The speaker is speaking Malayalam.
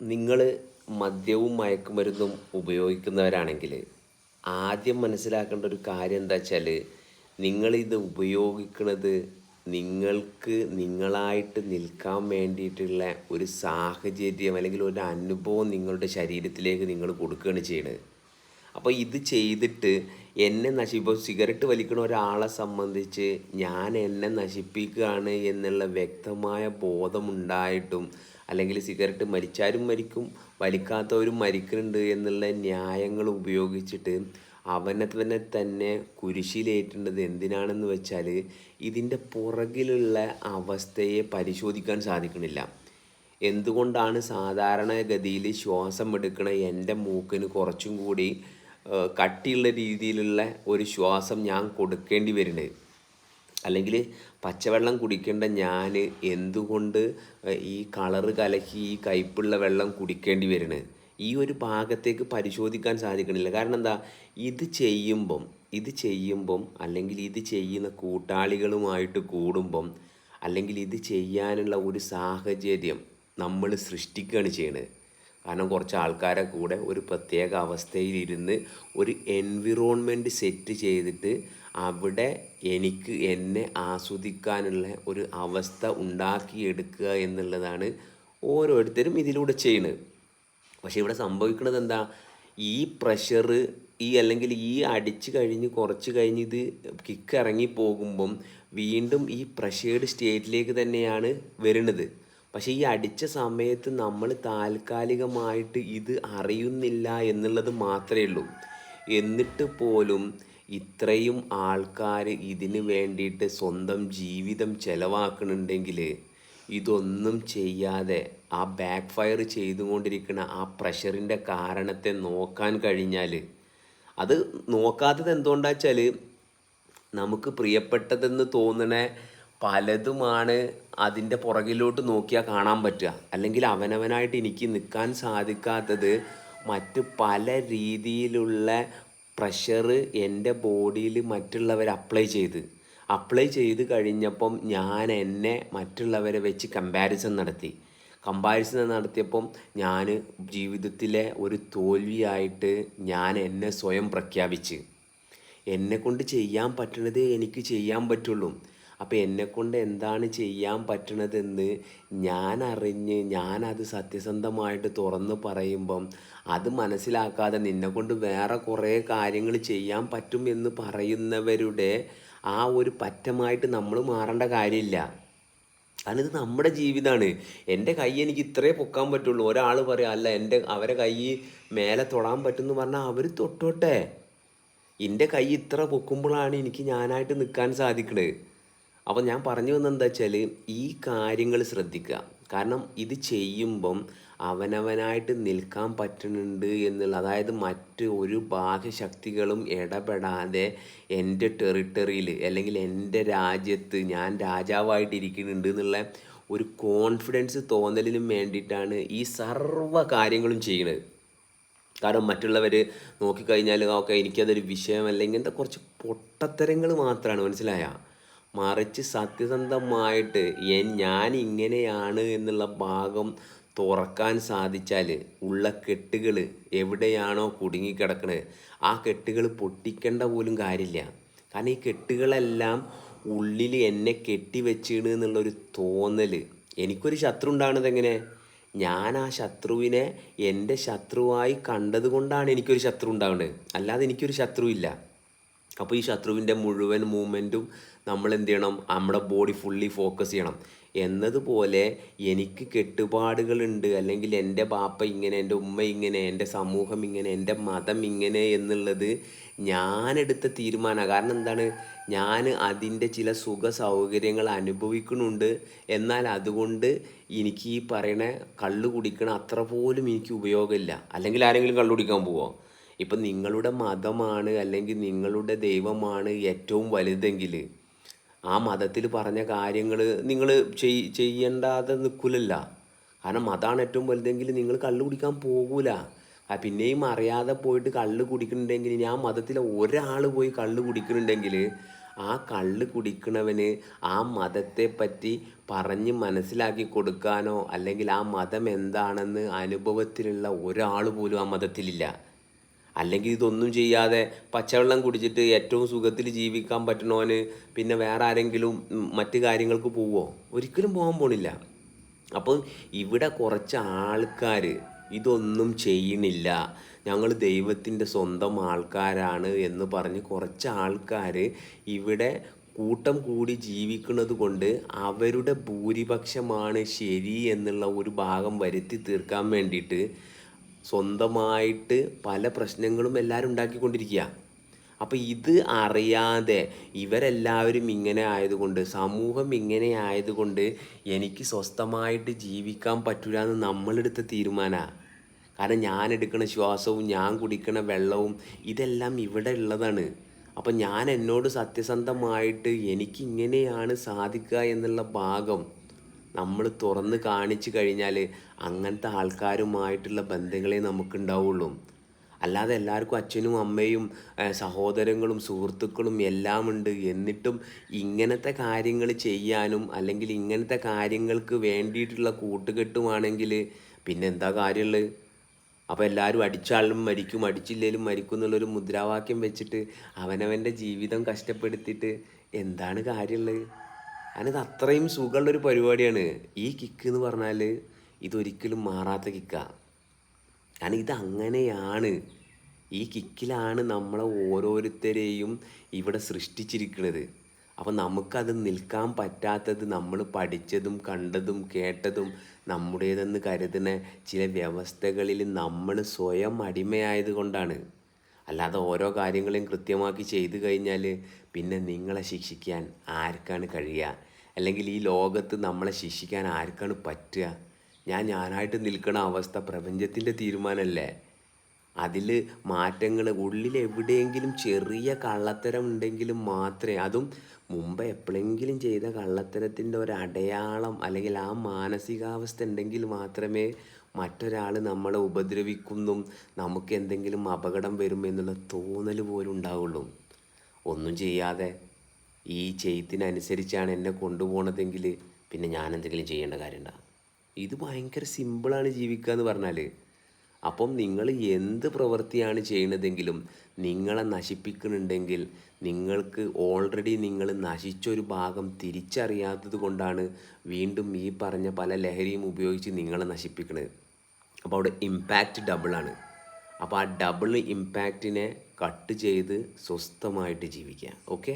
നിങ്ങൾ മദ്യവും മയക്കുമരുന്നും ഉപയോഗിക്കുന്നവരാണെങ്കിൽ ആദ്യം മനസ്സിലാക്കേണ്ട ഒരു കാര്യം എന്താ വെച്ചാൽ നിങ്ങളിത് ഉപയോഗിക്കുന്നത് നിങ്ങൾക്ക് നിങ്ങളായിട്ട് നിൽക്കാൻ വേണ്ടിയിട്ടുള്ള ഒരു സാഹചര്യം അല്ലെങ്കിൽ ഒരു അനുഭവം നിങ്ങളുടെ ശരീരത്തിലേക്ക് നിങ്ങൾ കൊടുക്കുകയാണ് ചെയ്യുന്നത് അപ്പോൾ ഇത് ചെയ്തിട്ട് എന്നെ നശിപ്പോൾ സിഗരറ്റ് വലിക്കുന്ന ഒരാളെ സംബന്ധിച്ച് ഞാൻ എന്നെ നശിപ്പിക്കുകയാണ് എന്നുള്ള വ്യക്തമായ ബോധമുണ്ടായിട്ടും അല്ലെങ്കിൽ സിഗരറ്റ് മരിച്ചാലും മരിക്കും വലിക്കാത്തവരും മരിക്കുന്നുണ്ട് എന്നുള്ള ന്യായങ്ങൾ ഉപയോഗിച്ചിട്ട് അവനെ തന്നെ തന്നെ കുരിശിലേറ്റേണ്ടത് എന്തിനാണെന്ന് വെച്ചാൽ ഇതിന്റെ പുറകിലുള്ള അവസ്ഥയെ പരിശോധിക്കാൻ സാധിക്കണില്ല. എന്തുകൊണ്ടാണ് സാധാരണഗതിയിൽ ശ്വാസം എടുക്കണ എന്റെ മൂക്കിന് കുറച്ചും കൂടി കട്ടിയുള്ള രീതിയിലുള്ള ഒരു ശ്വാസം ഞാൻ കൊടുക്കേണ്ടി വരുന്നത് അല്ലെങ്കിൽ പച്ചവെള്ളം കുടിക്കേണ്ട ഞാൻ എന്തുകൊണ്ട് ഈ കളറ് കലക്കി ഈ കയ്പുള്ള വെള്ളം കുടിക്കേണ്ടി വരുന്നത് ഈ ഒരു ഭാഗത്തേക്ക് പരിശോധിക്കാൻ സാധിക്കണില്ല. കാരണം എന്താ? ഇത് ചെയ്യുമ്പം ഇത് ചെയ്യുമ്പം അല്ലെങ്കിൽ ഇത് ചെയ്യുന്ന കൂട്ടാളികളുമായിട്ട് കൂടുമ്പം അല്ലെങ്കിൽ ഇത് ചെയ്യാനുള്ള ഒരു സാഹചര്യം നമ്മൾ സൃഷ്ടിക്കുകയാണ് ചെയ്യണത് കാരണം കുറച്ച് ആൾക്കാരെ കൂടെ ഒരു പ്രത്യേക അവസ്ഥയിലിരുന്ന് ഒരു എൻവിറോൺമെന്റ് സെറ്റ് ചെയ്തിട്ട് അവിടെ എനിക്ക് എന്നെ ആസ്വദിക്കാനുള്ള ഒരു അവസ്ഥ ഉണ്ടാക്കിയെടുക്കുക എന്നുള്ളതാണ് ഓരോരുത്തരും ഇതിലൂടെ ചെയ്യുന്നത് പക്ഷേ ഇവിടെ സംഭവിക്കുന്നത് എന്താ? ഈ പ്രഷർ ഈ അല്ലെങ്കിൽ ഈ അടിച്ച് കഴിഞ്ഞ് കുറച്ച് കഴിഞ്ഞ് ഇത് കിക്ക് ഇറങ്ങി പോകുമ്പം വീണ്ടും ഈ പ്രഷേർഡ് സ്റ്റേറ്റിലേക്ക് തന്നെയാണ് വരുന്നത്. പക്ഷേ ഈ അടിച്ച സമയത്ത് നമ്മൾ താൽക്കാലികമായിട്ട് ഇത് അറിയുന്നില്ല എന്നുള്ളത് മാത്രമേ ഉള്ളൂ. എന്നിട്ട് പോലും ഇത്രയും ആൾക്കാർ ഇതിന് വേണ്ടിയിട്ട് സ്വന്തം ജീവിതം ചിലവാക്കുന്നുണ്ടെങ്കിൽ ഇതൊന്നും ചെയ്യാതെ ആ ബാക്ക് ഫയർ ചെയ്തുകൊണ്ടിരിക്കുന്ന ആ പ്രഷറിന്റെ കാരണത്തെ നോക്കാൻ കഴിഞ്ഞാൽ അത് നോക്കാത്തത് എന്തുകൊണ്ടാച്ചാൽ നമുക്ക് പ്രിയപ്പെട്ടതെന്ന് തോന്നണ പലതുമാണ് അതിന്റെ പുറകിലോട്ട് നോക്കിയാൽ കാണാൻ പറ്റുക. അല്ലെങ്കിൽ അവനവനായിട്ട് എനിക്ക് നിൽക്കാൻ സാധിക്കാത്തത് മറ്റ് പല രീതിയിലുള്ള പ്രഷർ എന്റെ ബോഡിയിൽ മറ്റുള്ളവർ അപ്ലൈ ചെയ്ത്. അപ്ലൈ ചെയ്ത് കഴിഞ്ഞപ്പം ഞാൻ എന്നെ മറ്റുള്ളവരെ വെച്ച് കമ്പാരിസൺ നടത്തി. കമ്പാരിസൺ നടത്തിയപ്പം ഞാൻ ജീവിതത്തിലെ ഒരു തോൽവിയായിട്ട് ഞാൻ എന്നെ സ്വയം പ്രഖ്യാപിച്ച്. എന്നെ കൊണ്ട് ചെയ്യാൻ പറ്റണതേ എനിക്ക് ചെയ്യാൻ പറ്റുള്ളൂ. അപ്പോൾ എന്നെ കൊണ്ട് എന്താണ് ചെയ്യാൻ പറ്റണതെന്ന് ഞാൻ അറിഞ്ഞ് ഞാനത് സത്യസന്ധമായിട്ട് തുറന്ന് പറയുമ്പം അത് മനസ്സിലാക്കാതെ നിന്നെക്കൊണ്ട് വേറെ കുറേ കാര്യങ്ങൾ ചെയ്യാൻ പറ്റും എന്ന് പറയുന്നവരുടെ ആ ഒരു പറ്റമായിട്ട് നമ്മൾ മാറേണ്ട കാര്യമില്ല. കാരണം ഇത് നമ്മുടെ ജീവിതമാണ് എന്റെ കൈ എനിക്ക് ഇത്രേ പൊക്കാൻ പറ്റുള്ളൂ. ഒരാൾ പറയാം അല്ല എന്റെ അവരെ കൈ മേലെ തൊടാൻ പറ്റുമെന്ന് പറഞ്ഞാൽ അവർ തൊട്ടോട്ടെ. എന്റെ കൈ ഇത്ര പൊക്കുമ്പോഴാണ് എനിക്ക് ഞാനായിട്ട് നിൽക്കാൻ സാധിക്കണത്. അപ്പോൾ ഞാൻ പറഞ്ഞു വന്നത് എന്താ വെച്ചാൽ ഈ കാര്യങ്ങൾ ശ്രദ്ധിക്കുക. കാരണം ഇത് ചെയ്യുമ്പം അവനവനായിട്ട് നിൽക്കാൻ പറ്റുന്നുണ്ട് എന്നുള്ള അതായത് മറ്റ് ഒരു ബാഹ്യശക്തികളും ഇടപെടാതെ എന്റെ ടെറിട്ടറിയിൽ അല്ലെങ്കിൽ എന്റെ രാജ്യത്ത് ഞാൻ രാജാവായിട്ടിരിക്കുന്നുണ്ട് എന്നുള്ള ഒരു കോൺഫിഡൻസ് തോന്നലിനും വേണ്ടിയിട്ടാണ് ഈ സർവ കാര്യങ്ങളും ചെയ്യുന്നത്. കാരണം മറ്റുള്ളവർ നോക്കിക്കഴിഞ്ഞാൽ ഓക്കെ എനിക്കതൊരു വിഷയമല്ല ഇങ്ങനത്തെ കുറച്ച് പൊട്ടത്തരങ്ങൾ മാത്രമാണ് മനസ്സിലായ. മറിച്ച് സത്യസന്ധമായിട്ട് ഞാൻ ഇങ്ങനെയാണ് എന്നുള്ള ഭാഗം തുറക്കാൻ സാധിച്ചാൽ ഉള്ള കെട്ടുകൾ എവിടെയാണോ കുടുങ്ങിക്കിടക്കണത് ആ കെട്ടുകൾ പൊട്ടിക്കേണ്ട പോലും കാര്യമില്ല. കാരണം ഈ കെട്ടുകളെല്ലാം ഉള്ളിൽ എന്നെ കെട്ടിവെച്ചിണ് എന്നുള്ളൊരു തോന്നൽ എനിക്കൊരു ശത്രു ഉണ്ടാകുന്നത് എങ്ങനെ? ഞാൻ ആ ശത്രുവിനെ എന്റെ ശത്രുവായി കണ്ടതുകൊണ്ടാണ് എനിക്കൊരു ശത്രു ഉണ്ടാവുന്നത് അല്ലാതെ എനിക്കൊരു ശത്രുവില്ല. അപ്പോൾ ഈ ശത്രുവിന്റെ മുഴുവൻ മൂവ്മെന്റും നമ്മൾ എന്ത് ചെയ്യണം? നമ്മുടെ ബോഡി ഫുള്ളി ഫോക്കസ് ചെയ്യണം. എന്നതുപോലെ എനിക്ക് കെട്ടുപാടുകളുണ്ട്. അല്ലെങ്കിൽ എന്റെ ബാപ്പ ഇങ്ങനെ എന്റെ ഉമ്മ ഇങ്ങനെ എന്റെ സമൂഹം ഇങ്ങനെ എന്റെ മതം ഇങ്ങനെ എന്നുള്ളത് ഞാനെടുത്ത തീരുമാനമാണ്. കാരണം എന്താണ്? ഞാൻ അതിന്റെ ചില സുഖ സൗകര്യങ്ങൾ അനുഭവിക്കുന്നുണ്ട്. എന്നാൽ അതുകൊണ്ട് എനിക്ക് ഈ പറയണ കള്ള് കുടിക്കണ അത്ര പോലും എനിക്ക് ഉപയോഗമില്ല. അല്ലെങ്കിൽ ആരെങ്കിലും കള്ളു കുടിക്കാൻ പോവോ? ഇപ്പം നിങ്ങളുടെ മതമാണ് അല്ലെങ്കിൽ നിങ്ങളുടെ ദൈവമാണ് ഏറ്റവും വലുതെങ്കിൽ ആ മതത്തിൽ പറഞ്ഞ കാര്യങ്ങൾ നിങ്ങൾ ചെയ് ചെയ്യേണ്ടാതെ നിൽക്കില്ല കാരണം മതമാണ് ഏറ്റവും വലുതെങ്കിൽ നിങ്ങൾ കള്ളു കുടിക്കാൻ പോകൂല. പിന്നെയും അറിയാതെ പോയിട്ട് കള്ള് കുടിക്കുന്നുണ്ടെങ്കിൽ ഞാൻ മതത്തിലെ ഒരാൾ പോയി കള്ള് കുടിക്കുന്നുണ്ടെങ്കിൽ ആ കള്ള് കുടിക്കണവന് ആ മതത്തെ പറ്റി പറഞ്ഞ് മനസ്സിലാക്കി കൊടുക്കാനോ അല്ലെങ്കിൽ ആ മതം എന്താണെന്ന് അനുഭവത്തിലുള്ള ഒരാൾ പോലും ആ മതത്തിലില്ല. അല്ലെങ്കിൽ ഇതൊന്നും ചെയ്യാതെ പച്ചവെള്ളം കുടിച്ചിട്ട് ഏറ്റവും സുഖത്തിൽ ജീവിക്കാൻ പറ്റണവന് പിന്നെ വേറെ ആരെങ്കിലും മറ്റു കാര്യങ്ങൾക്ക് പോവോ? ഒരിക്കലും പോകാൻ പോണില്ല. അപ്പം ഇവിടെ കുറച്ച് ആൾക്കാർ ഇതൊന്നും ചെയ്യുന്നില്ല. ഞങ്ങൾ ദൈവത്തിന്റെ സ്വന്തം ആൾക്കാരാണ് എന്ന് പറഞ്ഞ് കുറച്ച് ആൾക്കാർ ഇവിടെ കൂട്ടം കൂടി ജീവിക്കുന്നത് കൊണ്ട് അവരുടെ ഭൂരിപക്ഷമാണ് ശരി എന്നുള്ള ഒരു ഭാഗം വരുത്തി തീർക്കാൻ വേണ്ടിയിട്ട് സ്വന്തമായിട്ട് പല പ്രശ്നങ്ങളും എല്ലാവരും ഉണ്ടാക്കിക്കൊണ്ടിരിക്കുക അപ്പോൾ ഇത് അറിയാതെ ഇവരെല്ലാവരും ഇങ്ങനെ ആയതുകൊണ്ട് സമൂഹം ഇങ്ങനെ ആയതുകൊണ്ട് എനിക്ക് സ്വസ്ഥമായിട്ട് ജീവിക്കാൻ പറ്റില്ല എന്ന് നമ്മളെടുത്ത തീരുമാനമാണ് കാരണം ഞാൻ എടുക്കുന്ന ശ്വാസവും ഞാൻ കുടിക്കുന്ന വെള്ളവും ഇതെല്ലാം ഇവിടെ ഉള്ളതാണ്. അപ്പം ഞാൻ എന്നോട് സത്യസന്ധമായിട്ട് എനിക്കിങ്ങനെയാണ് സാധിക്കുക എന്നുള്ള ഭാഗം നമ്മൾ തുറന്ന് കാണിച്ചു കഴിഞ്ഞാൽ അങ്ങനത്തെ ആൾക്കാരുമായിട്ടുള്ള ബന്ധങ്ങളെ നമുക്കുണ്ടാവുള്ളൂ. അല്ലാതെ എല്ലാവർക്കും അച്ഛനും അമ്മയും സഹോദരങ്ങളും സുഹൃത്തുക്കളും എല്ലാം ഉണ്ട് എന്നിട്ടും ഇങ്ങനത്തെ കാര്യങ്ങൾ ചെയ്യാനും അല്ലെങ്കിൽ ഇങ്ങനത്തെ കാര്യങ്ങൾക്ക് വേണ്ടിയിട്ടുള്ള കൂട്ടുകെട്ടുമാണെങ്കിൽ പിന്നെ എന്താ കാര്യമുള്ളത്? അപ്പോൾ എല്ലാവരും അടിച്ചാലും മരിക്കും അടിച്ചില്ലേലും മരിക്കും എന്നുള്ളൊരു മുദ്രാവാക്യം വെച്ചിട്ട് അവനവന്റെ ജീവിതം കഷ്ടപ്പെടുത്തിയിട്ട് എന്താണ് കാര്യമുള്ളത്? അതിനത് അത്രയും സുഖമുള്ള ഒരു പരിപാടിയാണ്. ഈ കിക്ക് എന്ന് പറഞ്ഞാൽ ഇതൊരിക്കലും മാറാത്ത കിക്കാണ് കാരണം ഇത് അങ്ങനെയാണ്. ഈ കിക്കിലാണ് നമ്മളെ ഓരോരുത്തരെയും ഇവിടെ സൃഷ്ടിച്ചിരിക്കുന്നത് അപ്പം നമുക്കത് നിൽക്കാൻ പറ്റാത്തത് നമ്മൾ പഠിച്ചതും കണ്ടതും കേട്ടതും നമ്മുടേതെന്ന് കരുതുന്ന ചില വ്യവസ്ഥകളിൽ നമ്മൾ സ്വയം അടിമയായത് കൊണ്ടാണ്. അല്ലാതെ ഓരോ കാര്യങ്ങളും കൃത്യമാക്കി ചെയ്തു കഴിഞ്ഞാൽ പിന്നെ നിങ്ങളെ ശിക്ഷിക്കാൻ ആർക്കാണ് കഴിയുക? അല്ലെങ്കിൽ ഈ ലോകത്ത് നമ്മളെ ശിക്ഷിക്കാൻ ആർക്കാണ് പറ്റുക? ഞാൻ ഞാനായിട്ട് നിൽക്കുന്ന അവസ്ഥ പ്രപഞ്ചത്തിന്റെ തീരുമാനമല്ലേ? അതിൽ മാറ്റങ്ങൾ ഉള്ളിൽ എവിടെയെങ്കിലും ചെറിയ കള്ളത്തരം ഉണ്ടെങ്കിലും മാത്രമേ അതും മുമ്പ് എപ്പോഴെങ്കിലും ചെയ്ത കള്ളത്തരത്തിന്റെ ഒരു അടയാളം അല്ലെങ്കിൽ ആ മാനസികാവസ്ഥ ഉണ്ടെങ്കിൽ മാത്രമേ മറ്റൊരാൾ നമ്മളെ ഉപദ്രവിക്കുന്നും നമുക്ക് എന്തെങ്കിലും അപകടം വരും എന്നുള്ള തോന്നൽ പോലും ഉണ്ടാവുള്ളൂ. ഒന്നും ചെയ്യാതെ ഈ ചെയ്ത്തിനനുസരിച്ചാണ് എന്നെ കൊണ്ടുപോകണതെങ്കിൽ പിന്നെ ഞാൻ എന്തെങ്കിലും ചെയ്യേണ്ട കാര്യമുണ്ടോ? ഇത് ഭയങ്കര സിമ്പിളാണ് ജീവിക്കുക എന്ന് പറഞ്ഞാൽ അപ്പം നിങ്ങൾ എന്ത് പ്രവൃത്തിയാണ് ചെയ്യണതെങ്കിലും നിങ്ങളെ നശിപ്പിക്കുന്നുണ്ടെങ്കിൽ നിങ്ങൾക്ക് ഓൾറെഡി നിങ്ങൾ നശിച്ചൊരു ഭാഗം തിരിച്ചറിയാത്തത് കൊണ്ടാണ് വീണ്ടും ഈ പറഞ്ഞ പല ലഹരിയും ഉപയോഗിച്ച് നിങ്ങളെ നശിപ്പിക്കുന്നത് അപ്പോൾ അവിടെ ഇമ്പാക്റ്റ് ഡബിളാണ് അപ്പോൾ ആ ഡബിൾ ഇമ്പാക്റ്റിനെ കട്ട് ചെയ്ത് സ്വസ്ഥമായിട്ട് ജീവിക്കുക. ഓക്കെ